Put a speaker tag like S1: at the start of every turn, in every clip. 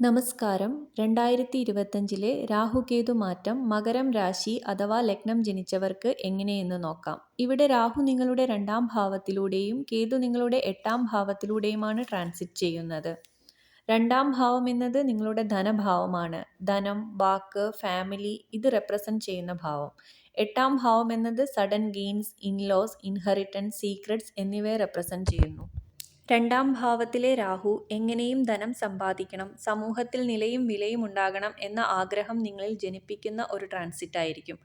S1: നമസ്കാരം. രണ്ടായിരത്തി ഇരുപത്തഞ്ചിലെ രാഹുകേതു മാറ്റം മകരം രാശി അഥവാ ലഗ്നം ജനിച്ചവർക്ക് എങ്ങനെയെന്ന് നോക്കാം. ഇവിടെ രാഹു നിങ്ങളുടെ രണ്ടാം ഭാവത്തിലൂടെയും കേതു നിങ്ങളുടെ എട്ടാം ഭാവത്തിലൂടെയുമാണ് ട്രാൻസിറ്റ് ചെയ്യുന്നത്. രണ്ടാം ഭാവം എന്നത് നിങ്ങളുടെ ധനഭാവമാണ്. ധനം വാക്ക് ഫാമിലി ഇത് റെപ്രസെന്റ് ചെയ്യുന്ന ഭാവം. എട്ടാം ഭാവം എന്നത് sudden gains and losses inheritance secrets എന്നിവയെ റെപ്രസെന്റ് ചെയ്യുന്നു. രണ്ടാം ഭാവത്തിലെ രാഹു എങ്ങനെയും ധനം സമ്പാദിക്കണം സമൂഹത്തിൽ നിലയും വിലയും ഉണ്ടാകണം എന്ന ആഗ്രഹം നിങ്ങളിൽ ജനിപ്പിക്കുന്ന ഒരു ട്രാൻസിറ്റ് ആയിരിക്കും.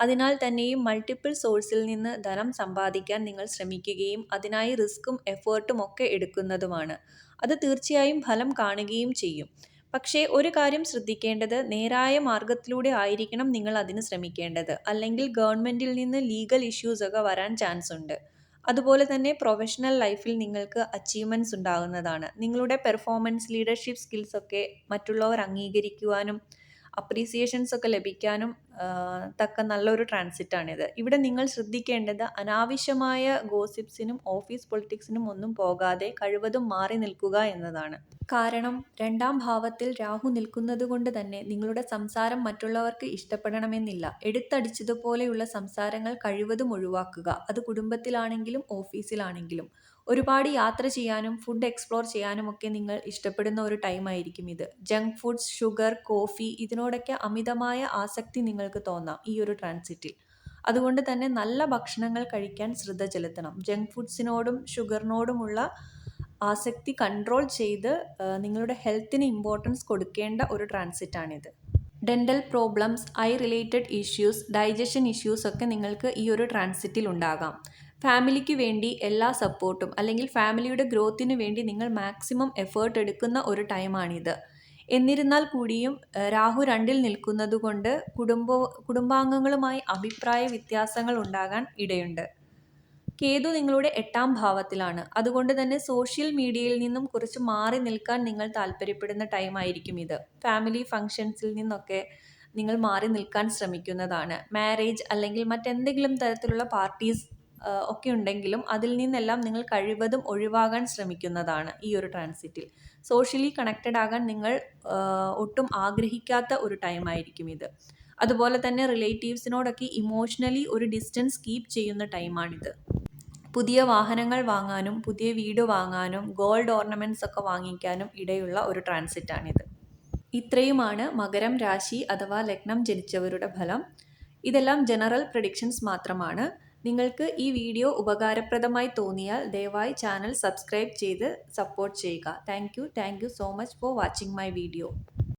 S1: അതിനാൽ തന്നെയും മൾട്ടിപ്പിൾ സോഴ്സിൽ നിന്ന് ധനം സമ്പാദിക്കാൻ നിങ്ങൾ ശ്രമിക്കുകയും അതിനായി റിസ്ക്കും എഫേർട്ടും ഒക്കെ എടുക്കുന്നതുമാണ്. അത് തീർച്ചയായും ഫലം കാണുകയും ചെയ്യും. പക്ഷേ ഒരു കാര്യം ശ്രദ്ധിക്കേണ്ടത് നേരായ മാർഗത്തിലൂടെ ആയിരിക്കണം നിങ്ങൾ അതിന് ശ്രമിക്കേണ്ടത്. അല്ലെങ്കിൽ ഗവൺമെന്റിൽ നിന്ന് ലീഗൽ ഇഷ്യൂസ് ഒക്കെ വരാൻ ചാൻസ് ഉണ്ട്. അതുപോലെ തന്നെ പ്രൊഫഷണൽ ലൈഫിൽ നിങ്ങൾക്ക് അച്ചീവ്മെന്റ്സ് ഉണ്ടാകുന്നതാണ്. നിങ്ങളുടെ പെർഫോമൻസ് ലീഡർഷിപ്പ് സ്കിൽസൊക്കെ മറ്റുള്ളവർ അംഗീകരിക്കുവാനും അപ്രീസിയേഷൻസ് ഒക്കെ ലഭിക്കാനും തക്ക നല്ലൊരു ട്രാൻസിറ്റാണിത് ഇവിടെ നിങ്ങൾ ശ്രദ്ധിക്കേണ്ടത് അനാവശ്യമായ ഗോസിപ്സിനും ഓഫീസ് പൊളിറ്റിക്സിനും ഒന്നും പോകാതെ കഴിവതും മാറി നിൽക്കുക എന്നതാണ്. കാരണം രണ്ടാം ഭാവത്തിൽ രാഹു നിൽക്കുന്നത് കൊണ്ട് തന്നെ നിങ്ങളുടെ സംസാരം മറ്റുള്ളവർക്ക് ഇഷ്ടപ്പെടണമെന്നില്ല. എടുത്തടിച്ചതുപോലെയുള്ള സംസാരങ്ങൾ കഴിവതും ഒഴിവാക്കുക. അത് കുടുംബത്തിലാണെങ്കിലും ഓഫീസിലാണെങ്കിലും ഒരുപാട് യാത്ര ചെയ്യാനും ഫുഡ് എക്സ്പ്ലോർ ചെയ്യാനും ഒക്കെ നിങ്ങൾ ഇഷ്ടപ്പെടുന്ന ഒരു ടൈം ആയിരിക്കും ഇത്. ജങ്ക് ഫുഡ്സ് ഷുഗർ കോഫി ഇതിനോടൊക്കെ അമിതമായ ആസക്തി നിങ്ങൾക്ക് തോന്നാം ഈ ഒരു ട്രാൻസിറ്റിൽ അതുകൊണ്ട് തന്നെ നല്ല ഭക്ഷണങ്ങൾ കഴിക്കാൻ ശ്രദ്ധ ചെലുത്തണം. ജങ്ക് ഫുഡ്സിനോടും ഷുഗറിനോടുമുള്ള ആസക്തി കൺട്രോൾ ചെയ്ത് നിങ്ങളുടെ ഹെൽത്തിന് ഇമ്പോർട്ടൻസ് കൊടുക്കേണ്ട ഒരു ട്രാൻസിറ്റാണിത് dental problems eye related issues digestion issues ഒക്കെ നിങ്ങൾക്ക് ഈ ഒരു ട്രാൻസിറ്റിൽ ഉണ്ടാകാം. ഫാമിലിക്ക് വേണ്ടി എല്ലാ സപ്പോർട്ടും അല്ലെങ്കിൽ ഫാമിലിയുടെ ഗ്രോത്തിന് വേണ്ടി നിങ്ങൾ മാക്സിമം എഫേർട്ട് എടുക്കുന്ന ഒരു ടൈമാണിത്. എന്നിരുന്നാൽ കൂടിയും രാഹു രണ്ടിൽ നിൽക്കുന്നത് കൊണ്ട് കുടുംബ കുടുംബാംഗങ്ങളുമായി അഭിപ്രായ വ്യത്യാസങ്ങൾ ഉണ്ടാകാൻ ഇടയുണ്ട്. കേതു നിങ്ങളുടെ എട്ടാം ഭാവത്തിലാണ്. അതുകൊണ്ട് തന്നെ സോഷ്യൽ മീഡിയയിൽ നിന്നും കുറച്ച് മാറി നിൽക്കാൻ നിങ്ങൾ താല്പര്യപ്പെടുന്ന ടൈമായിരിക്കും ഇത്. ഫാമിലി ഫങ്ഷൻസിൽ നിന്നൊക്കെ നിങ്ങൾ മാറി നിൽക്കാൻ ശ്രമിക്കുന്നതാണ്. മാരേജ് അല്ലെങ്കിൽ മറ്റെന്തെങ്കിലും തരത്തിലുള്ള പാർട്ടീസ് ഒക്കെ ഉണ്ടെങ്കിലും അതിൽ നിന്നെല്ലാം നിങ്ങൾ കഴിവതും ഒഴിവാകാൻ ശ്രമിക്കുന്നതാണ് ഈ ഒരു ട്രാൻസിറ്റിൽ സോഷ്യലി കണക്റ്റഡ് ആകാൻ നിങ്ങൾ ഒട്ടും ആഗ്രഹിക്കാത്ത ഒരു ടൈം ആയിരിക്കും ഇത്. അതുപോലെ തന്നെ റിലേറ്റീവ്സിനോടൊക്കെ ഇമോഷണലി ഒരു ഡിസ്റ്റൻസ് കീപ്പ് ചെയ്യുന്ന ടൈമാണിത് പുതിയ വാഹനങ്ങൾ വാങ്ങാനും പുതിയ വീട് വാങ്ങാനും ഗോൾഡ് ഓർണമെന്റ്സ് ഒക്കെ വാങ്ങിക്കാനും ഇടയുള്ള ഒരു ട്രാൻസിറ്റാണിത് ഇത്രയുമാണ് മകരം രാശി അഥവാ ലഗ്നം ജനിച്ചവരുടെ ഫലം. ഇതെല്ലാം ജനറൽ പ്രഡിക്ഷൻസ് മാത്രമാണ്. നിങ്ങൾക്ക് ഈ വീഡിയോ ഉപകാരപ്രദമായി തോന്നിയാൽ ദയവായി ചാനൽ സബ്സ്ക്രൈബ് ചെയ്ത് സപ്പോർട്ട് ചെയ്യുക. Thank you thank you so much for watching my video